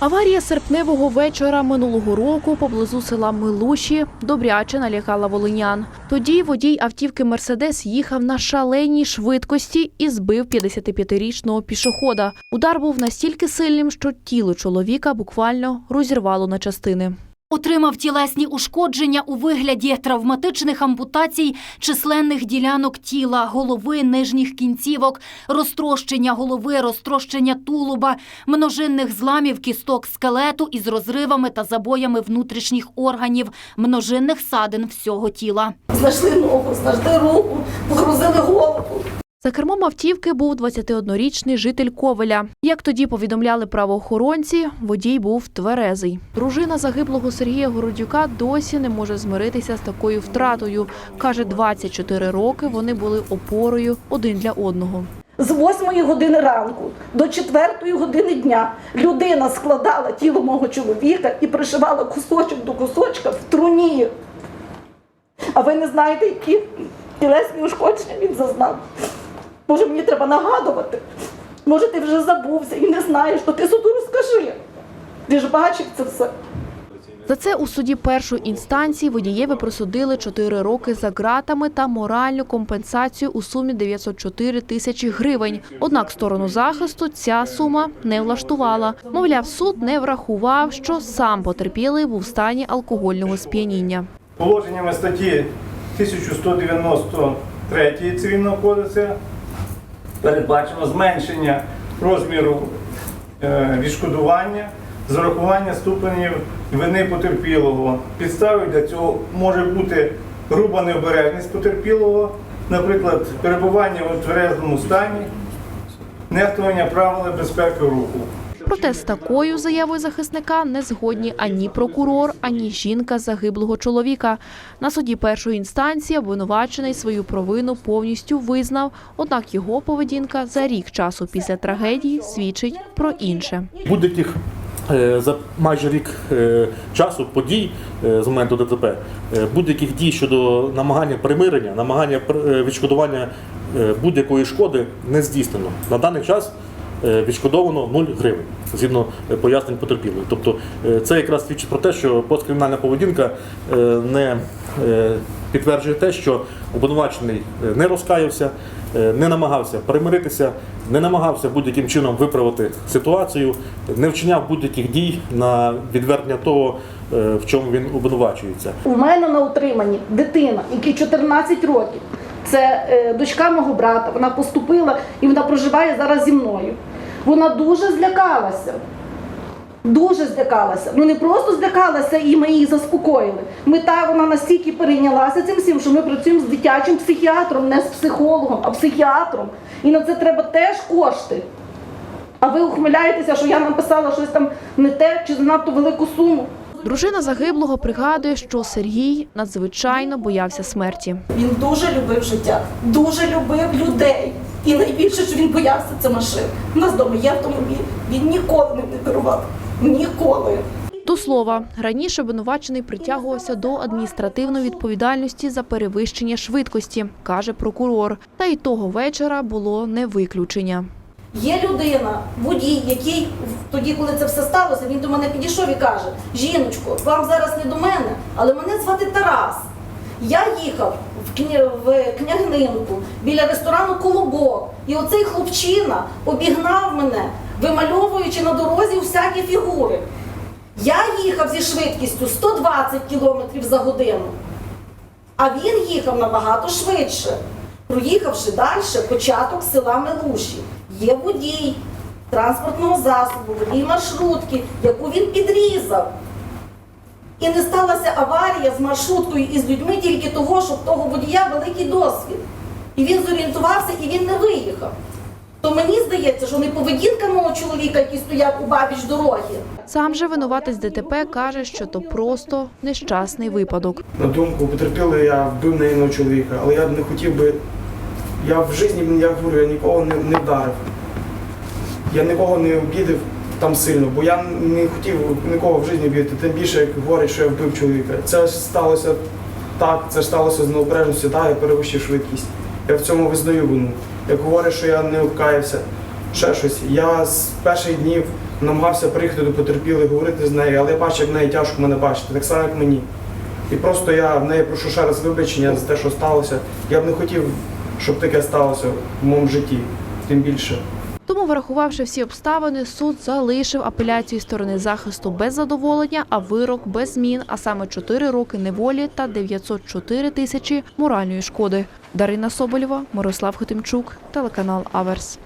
Аварія серпневого вечора минулого року поблизу села Милуші добряче налякала волинян. Тоді водій автівки Мерседес їхав на шаленій швидкості і збив 55-річного пішохода. Удар був настільки сильним, що тіло чоловіка буквально розірвало на частини. Отримав тілесні ушкодження у вигляді травматичних ампутацій численних ділянок тіла, голови, нижніх кінцівок, розтрощення голови, розтрощення тулуба, множинних зламів кісток скелету із розривами та забоями внутрішніх органів, множинних садин всього тіла. Знайшли ногу, знайшли руку, погрузили голову. За кермом автівки був 21-річний житель Ковеля. Як тоді повідомляли правоохоронці, водій був тверезий. Дружина загиблого Сергія Городюка досі не може змиритися з такою втратою. Каже, 24 роки вони були опорою один для одного. З 8 години ранку до 4 години дня людина складала тіло мого чоловіка і пришивала кусочок до кусочка в труні. А ви не знаєте, які тілесні ушкодження він зазнав? Може, мені треба нагадувати? Може, ти вже забувся і не знаєш, то ти суду розкажи. Ти ж бачив це все. За це у суді першої інстанції водієві присудили 4 роки за ґратами та моральну компенсацію у сумі 904 тисячі гривень. Однак сторону захисту ця сума не влаштувала. Мовляв, суд не врахував, що сам потерпілий був в стані алкогольного сп'яніння. Положеннями статті 1193 Цивільного кодексу передбачено зменшення розміру е, відшкодування з урахування ступенів вини потерпілого. Підставою для цього може бути груба необережність потерпілого, наприклад, перебування в тверезному стані, нехтування правил безпеки руху. Проте з такою заявою захисника не згодні ані прокурор, ані жінка загиблого чоловіка. На суді першої інстанції обвинувачений свою провину повністю визнав, однак його поведінка за рік часу після трагедії свідчить про інше. будь-яких е, за майже рік е, часу подій е, з моменту ДТП, будь-яких дій щодо намагання примирення, намагання відшкодування будь-якої шкоди не здійснено. На даний час відшкодовано 0 гривень згідно е, пояснень потерпілої. Тобто е, це якраз свідчить про те, що посткримінальна поведінка е, не е, підтверджує те, що обвинувачений е, не розкаявся, е, не намагався примиритися, не намагався будь-яким чином виправити ситуацію, не вчиняв будь-яких дій на відвернення того, е, в чому він обвинувачується. У мене на утриманні дитина, якій 14 років. Це е, дочка мого брата. Вона поступила і вона проживає зараз зі мною. Вона дуже злякалася. Дуже злякалася. Ну не просто злякалася і ми її заспокоїли. Ми та вона настільки перейнялася цим всім, що ми працюємо з дитячим психіатром, не з психологом, а психіатром. І на це треба теж кошти. А ви ухмиляєтеся, що я написала щось там не те чи занадто велику суму. Дружина загиблого пригадує, що Сергій надзвичайно боявся смерті. Він дуже любив життя, дуже любив людей. І найбільше, що він боявся, це машин. У нас вдома є автомобіль. Він ніколи ним не керував. Ніколи. До слова, раніше обвинувачений притягувався до адміністративної відповідальності за перевищення швидкості, каже прокурор. Та й того вечора було не виключення. Є людина, водій, який тоді, коли це все сталося, він до мене підійшов і каже: Жіночко, вам зараз не до мене, але мене звати Тарас. Я їхав в, кня... княгнинку біля ресторану Колобок, і оцей хлопчина обігнав мене, вимальовуючи на дорозі всякі фігури. Я їхав зі швидкістю 120 км за годину, а він їхав набагато швидше. Проїхавши далі, початок села Мелуші. Є водій транспортного засобу, водій маршрутки, яку він підрізав. І не сталася аварія з маршруткою і з людьми тільки того, що в того водія великий досвід. І він зорієнтувався і він не виїхав. То мені здається, що не поведінка мого чоловіка, який стояв у бабіч дороги, Сам же винуватець ДТП каже, що то просто нещасний випадок. На думку потерпілої, я вбив неї чоловіка, але я б не хотів би. Я в житті, я говорю, я нікого не, не вдарив. Я нікого не обідав там сильно, бо я не хотів нікого в житті бити, тим більше, як говорять, що я вбив чоловіка. Це ж сталося так, це ж сталося з необережності, так, я перевищив швидкість. Я в цьому визнаю вину. Як говорять, що я не обкаявся, ще щось. Я з перших днів намагався приїхати до потерпілих, говорити з нею, але я бачу, як в неї тяжко мене бачити, так само як мені. І просто я в неї прошу ще раз вибачення за те, що сталося. Я б не хотів, щоб таке сталося в моєму житті, тим більше. Тому, врахувавши всі обставини, суд залишив апеляцію сторони захисту без задоволення, а вирок без змін, а саме 4 роки неволі та 904 тисячі моральної шкоди. Дарина Соболєва, Мирослав Хотимчук, телеканал Аверс.